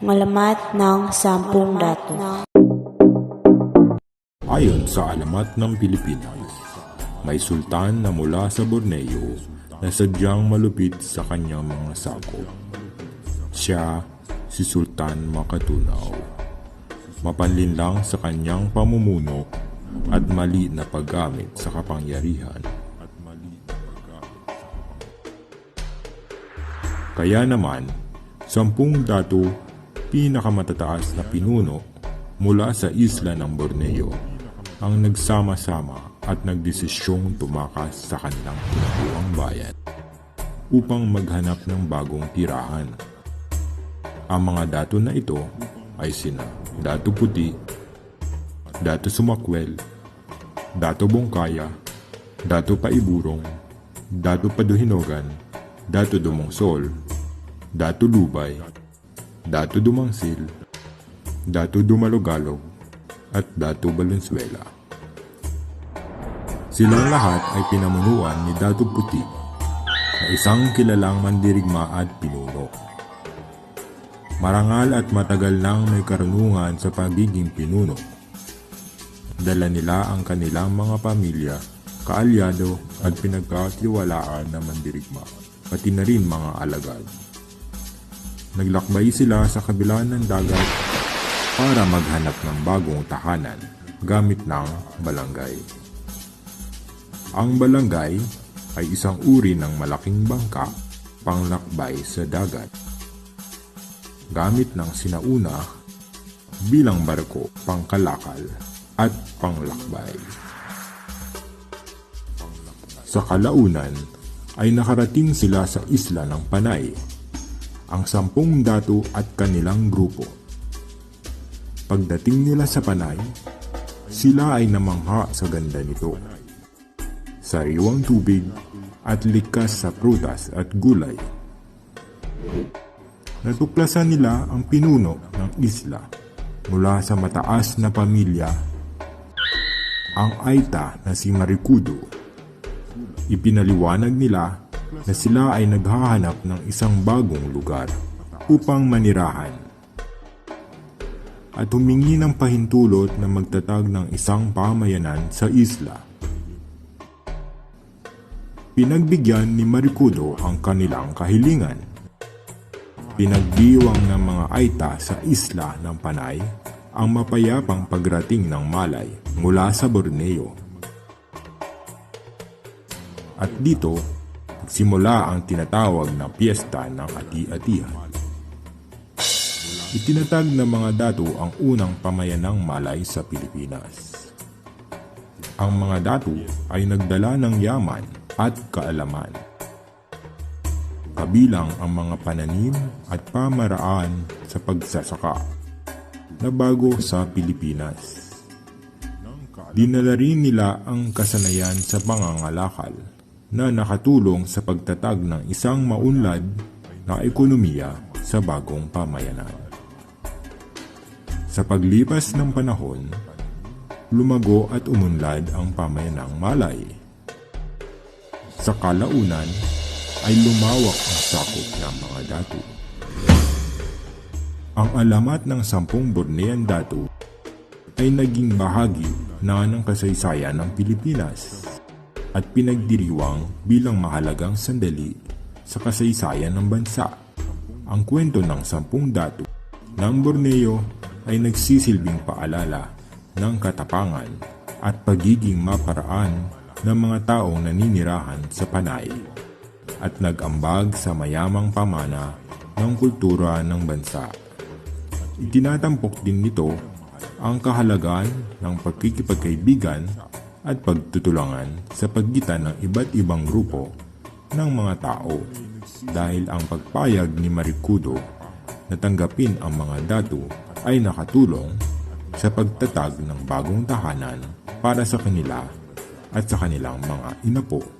Ngalamat ng sampung dato. Ayon sa alamat ng Pilipinas, may sultan na mula sa Borneo na sadyang malupit sa kanyang mga sakop. Siya si Sultan Makatunaw. Mapanlinlang sa kanyang pamumuno at mali na paggamit sa kapangyarihan. Kaya naman, sampung dato pinakamatataas na pinuno mula sa isla ng Borneo ang nagsama-sama at nagdesisyong tumakas sa kanilang tinabuang bayan upang maghanap ng bagong tirahan. Ang mga dato na ito ay sina Dato Puti, Dato Sumakwel, Dato Bongkaya, Dato Paiburong, Dato Paduhinogan, Dato Dumongsol, Dato Lubay, Dato Dumangsil, Dato Dumalogalog, at Dato Valenzuela. Silang lahat ay pinamunuan ni Dato Puti na isang kilalang mandirigma at pinuno. Marangal at matagal nang may karunungan sa pagiging pinuno. Dala nila ang kanilang mga pamilya, kaalyado at pinagkatiwalaan na mandirigma, pati na rin mga alagad. Naglakbay sila sa kabila ng dagat para maghanap ng bagong tahanan gamit ng balangay. Ang balangay ay isang uri ng malaking bangka panglakbay sa dagat. Gamit ng sinauna bilang barko pangkalakal at panglakbay. Sa kalaunan ay nakarating sila sa isla ng Panay, ang sampung dato at kanilang grupo. Pagdating nila sa Panay, sila ay namangha sa ganda nito. Sariwang tubig at likas sa prutas at gulay. Natuklasan nila ang pinuno ng isla mula sa mataas na pamilya, ang Aita na si Marikudo. Ipinaliwanag nila na sila ay naghahanap ng isang bagong lugar upang manirahan at humingi ng pahintulot na magtatag ng isang pamayanan sa isla. Pinagbigyan ni Marikudo ang kanilang kahilingan. Pinagdiwang ng mga Aita sa isla ng Panay ang mapayapang pagrating ng Malay mula sa Borneo. At dito, simula ang tinatawag na piyesta ng ati-atihan. Itinatag ng mga dato ang unang pamayanang Malay sa Pilipinas. Ang mga dato ay nagdala ng yaman at kaalaman. Kabilang ang mga pananim at pamaraan sa pagsasaka na bago sa Pilipinas. Dinala rin nila ang kasanayan sa pangangalakal na nakatulong sa pagtatag ng isang maunlad na ekonomiya sa bagong pamayanan. Sa paglipas ng panahon, lumago at umunlad ang pamayanang Malay. Sa kalaunan ay lumawak ang sakop ng mga datu. Ang alamat ng sampung Bornean datu ay naging bahagi na ng kasaysayan ng Pilipinas at pinagdiriwang bilang mahalagang sandali sa kasaysayan ng bansa. Ang kwento ng sampung datu ng Borneo ay nagsisilbing paalala ng katapangan at pagiging maparaan ng mga taong naninirahan sa Panay at nag-ambag sa mayamang pamana ng kultura ng bansa. Itinatampok din nito ang kahalagan ng pagkikipagkaibigan at pagtutulungan sa pagitan ng iba't ibang grupo ng mga tao dahil ang pagpayag ni Marikudo na tanggapin ang mga datu ay nakatulong sa pagtatag ng bagong tahanan para sa kanila at sa kanilang mga inapo.